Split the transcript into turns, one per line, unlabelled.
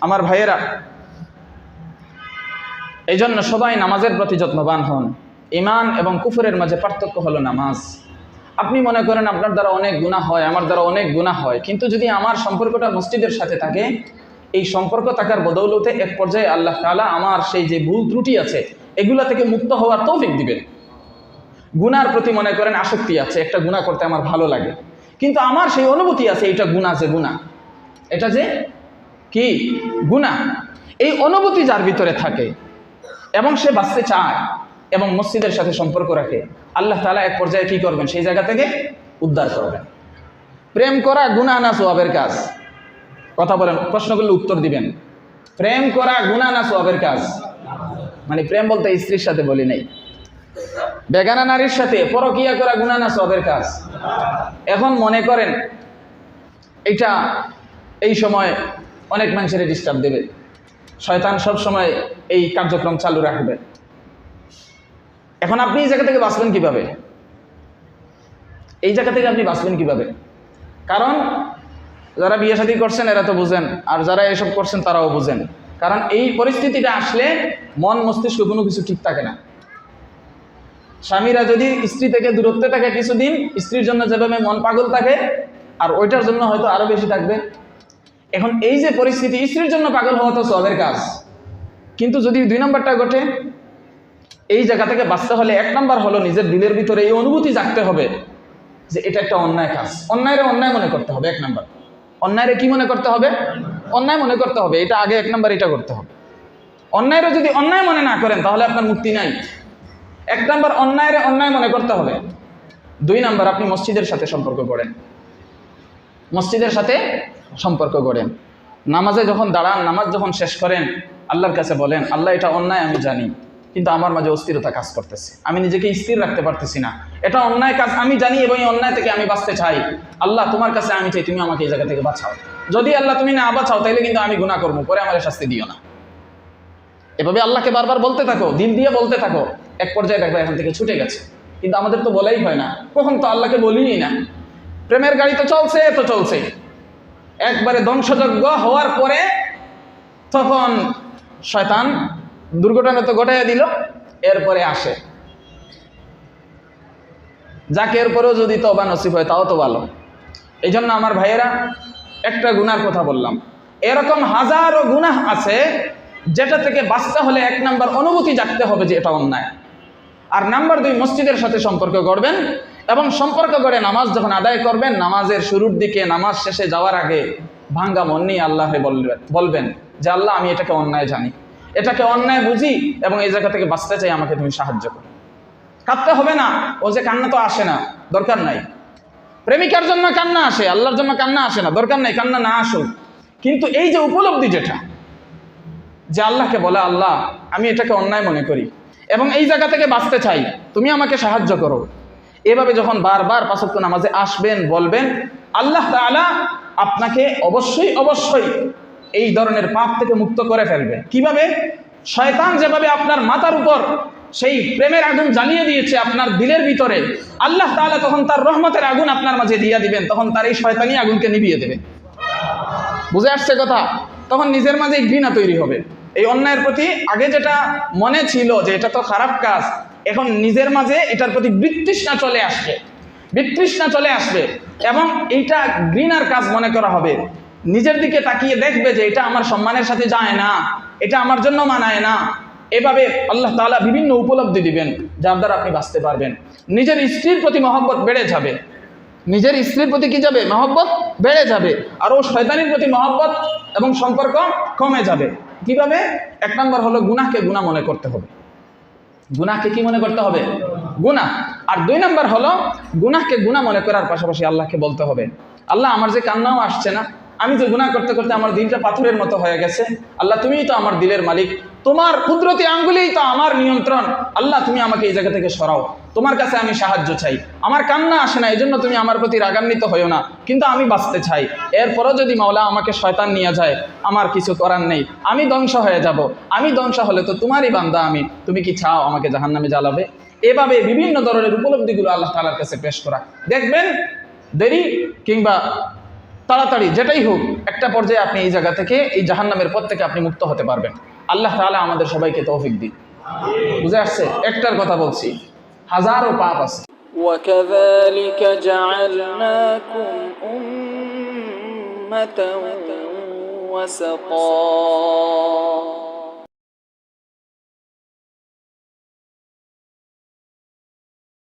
আমার ভাইয়েরা এই জন্য সবাই নামাজের প্রতি যত্নবান হন। ইমান এবং কুফরের মাঝে পার্থক্য হলো নামাজ। আপনি মনে করেন, আপনার দ্বারা অনেক গুণা হয়, আমার দ্বারা অনেক গুণা হয়। কিন্তু যদি আমার সম্পর্কটা মসজিদের সাথে থাকে, এই সম্পর্ক থাকার বদৌলতে এক পর্যায়ে আল্লাহ তাআলা আমার সেই যে ভুল ত্রুটি আছে, এগুলা থেকে মুক্ত হওয়ার তৌফিক দিবেন। গুনার প্রতি মনে করেন আসক্তি আছে, একটা গুণা করতে আমার ভালো লাগে। কিন্তু আমার সেই অনুভূতি আছে এটা গুণা যে গুণা এটা যে কি? গুণা এই অনুভূতি যার ভিতরে থাকে, এবং সে বাঁচতে চায়, এবং মসজিদের সাথে সম্পর্ক রাখে, আল্লাহ তালা এক পর্যায়ে কি করবেন? সেই জায়গা থেকে উদ্ধার করবেন। প্রেম করা গুণা না সোয়াবের কাজ? কথা বলেন, প্রশ্ন করলে উত্তর দিবেন। প্রেম করা গুণা না সোয়াবের কাজ? মানে প্রেম বলতে স্ত্রীর সাথে বলি নাই। বেগানা নারীর সাথে পরকিয়া করা গুণা না সবের কাজ? এখন মনে করেন, এটা এই সময় অনেক মানুষের ডিস্টার্ব দেবে। শয়তান সব সময় এই কার্যক্রম চালু রাখবে। এখন আপনি এই জায়গা থেকে বাঁচবেন কীভাবে? এই জায়গা থেকে আপনি বাঁচবেন কীভাবে? কারণ, যারা বিয়ে শাদী করছেন, এরা তো বুঝেন, আর যারা এসব করছেন, তারাও বুঝেন। কারণ এই পরিস্থিতিটা আসলে মন, মস্তিষ্ক কোনো কিছু ঠিক থাকে না। স্বামীরা যদি স্ত্রী থেকে দূরত্বে থাকে কিছুদিন, স্ত্রীর জন্য যেভাবে মন পাগল থাকে, আর ওইটার জন্য হয়তো আরও বেশি থাকবে। এখন এই যে পরিস্থিতি, স্ত্রীর জন্য পাগল হওয়া তো সবের কাজ। কিন্তু যদি দুই নম্বরটা ঘটে, এই জায়গা থেকে বাঁচতে হলে এক নম্বর হলো নিজের দিলের ভিতরে এই অনুভূতি জাগতে হবে যে এটা একটা অন্যায় কাজ। অন্যায়রে অন্যায় মনে করতে হবে, এক নম্বর। অন্যায়রে কি মনে করতে হবে? অন্যায় মনে করতে হবে, এটা আগে এক নম্বর এটা করতে হবে। অন্যায়রে যদি অন্যায় মনে না করেন, তাহলে আপনার মুক্তি নাই। এক নম্বর, অন্যায়ের অন্যায় মনে করতে হবে। দুই নম্বর, আপনি মসজিদের সাথে সম্পর্ক করেন। মসজিদের সাথে সম্পর্ক করেন নামাজে যখন দাঁড়ান, নামাজ যখন শেষ করেন, আল্লাহর কাছে বলেন, আল্লাহ, এটা অন্যায় আমি জানি, কিন্তু আমার মাঝে অস্থিরতা কাজ করতেছে। আমি নিজেকে স্থির রাখতে পারতেছি না। এটা অন্যায় কাজ আমি জানি এবং অন্যায় থেকে আমি বাঁচতে চাই। আল্লাহ, তোমার কাছে আমি চাই, তুমি আমাকে এই জায়গা থেকে বাঁচাও। যদি আল্লাহ, তুমি না বাঁচাও তাহলে কিন্তু আমি গুণা করব। পরে আমার শাস্তি দিও না। এভাবে আল্লাহকে বারবার বলতে থাকো, দিন দিয়ে বলতে থাকো, এক পর্যায়ে দেখবে এখান থেকে ছুটে গেছে। কিন্তু আমাদের তো বলাই হয় না। কখন তো আল্লাহকে বলিনি না। প্রেমের গাড়ি তো চলছে তো চলছে। একবারে ধ্বংসযজ্ঞ হওয়ার পরে তখন শয়তান দুর্ঘটনা তো ঘটাইয়া দিল, এরপরে আসে। যাকে, এরপরেও যদি তবা নসিব হয়, তাও তো ভালো। এই জন্য আমার ভাইয়েরা, একটা গুনার কথা বললাম। এরকম হাজারো গুনাহ আছে, যেটা থেকে বাঁচতে হলে এক নাম্বার অনুভূতি জাগতে হবে যে এটা অন্যায়। আর নাম্বার দুই, মসজিদের সাথে সম্পর্ক করবেন এবং সম্পর্ক করে নামাজ যখন আদায় করবেন, নামাজের শুরুর দিকে নামাজ শেষে যাওয়ার আগে ভাঙ্গা মন নিয়ে আল্লাহে বলবেন বলবেন যে, আল্লাহ, আমি এটাকে অন্যায় জানি। এটাকে অন্যায় বুঝি এবং এই জায়গা থেকে বাঁচতে চাই, আমাকে তুমি সাহায্য করো। কাঁদতে হবে না, ও যে কান্না তো আসে না, দরকার নাই। প্রেমিকার জন্য কান্না আসে, আল্লাহর জন্য কান্না আসে না, দরকার নাই, কান্না না আসুক। কিন্তু এই যে উপলব্ধি যেটা, যে আল্লাহকে বলে, আল্লাহ, আমি এটাকে অন্যায় মনে করি এবং এই জায়গা থেকে বাঁচতে চাই, তুমি আমাকে সাহায্য করো। এভাবে যখন বারবার পাঁচক্য নামাজে আসবেন, বলবেন, আল্লাহ তাআলা আপনাকে অবশ্যই অবশ্যই এই ধরনের পাপ থেকে মুক্ত করে ফেলবে। কীভাবে? শয়তান যেভাবে আপনার মাথার উপর সেই প্রেমের আগুন জ্বালিয়ে দিয়েছে আপনার দিলের ভিতরে, আল্লাহ তাআলা তখন তার রহমতের আগুন আপনার মাঝে দিয়ে দিবেন, তখন তার এই শয়তানি আগুনকে নিভিয়ে দেবে। বুঝে আসছে কথা? তখন নিজের মাঝে ঘৃণা তৈরি হবে। এই অন্যায়ের প্রতি আগে যেটা মনে ছিল যে এটা তো খারাপ কাজ এখন নিজের মাঝে এটার প্রতি বৃত্তৃষ্ণা চলে আসবে। বিতৃষ্ণা চলে আসবে এবং এইটা ঘৃণার কাজ মনে করা হবে। নিজের দিকে তাকিয়ে দেখবে যে এটা আমার সম্মানের সাথে যায় না, এটা আমার জন্য মানায় না। এভাবে আল্লাহ তাআলা বিভিন্ন উপলব্ধি দিবেন, যার দ্বারা আপনি বাঁচতে পারবেন। নিজের স্ত্রীর প্রতি মহব্বত বেড়ে যাবে। নিজের স্ত্রীর প্রতি কি যাবে? মহব্বত বেড়ে যাবে। আর ও শয়তানির প্রতি মহব্বত এবং সম্পর্ক কমে যাবে। কীভাবে? এক নম্বর হলো গুনাহকে গুনাহ মনে করতে হবে। গুনাহকে কি মনে করতে হবে? গুনাহ। আর দুই নম্বর হলো, গুনাহকে গুনাহ মনে করার পাশাপাশি আল্লাহকে বলতে হবে। আল্লাহ, আমার যে কান্নাও আসছে না। আমি তো গুণা করতে করতে আমার দিনটা পাথরের মতো হয়ে গেছে। আল্লাহ, তুমিই তো আমার দিলের মালিক। তোমার কুদরতি আঙ্গুলেই তো আমার নিয়ন্ত্রণ। আল্লাহ, তুমি আমাকে এই জায়গা থেকে সরাও। তোমার কাছে আমি সাহায্য চাই। আমার কান্না আসে না এই জন্য তুমি আমার প্রতি রাগান্বিত হইও না। কিন্তু আমি বাঁচতে চাই। এরপরও যদি মাওলা আমাকে শয়তান নিয়ে যায়, আমার কিছু করার নেই। আমি ধ্বংস হয়ে যাব। আমি ধ্বংস হলে তো তোমারই বান্দা আমি। তুমি কি চাও আমাকে জাহান্নামে জ্বালাবে? এভাবে বিভিন্ন ধরনের উপলব্ধিগুলো আল্লাহ তালার কাছে পেশ করা। দেখবেন, দেরি কিংবা তাড়াতাড়ি, যেটাই হোক, একটা পর্যায়ে আপনি এই জায়গা থেকে, এই জাহান্নামের পথ থেকে আপনি মুক্ত হতে পারবেন। আল্লাহ তাআলা আমাদের সবাইকে তৌফিক দিন বুঝে আসছে একটার কথা বলছি হাজারো পাপ আছে
وكذلك جعلناكم أمة وسطا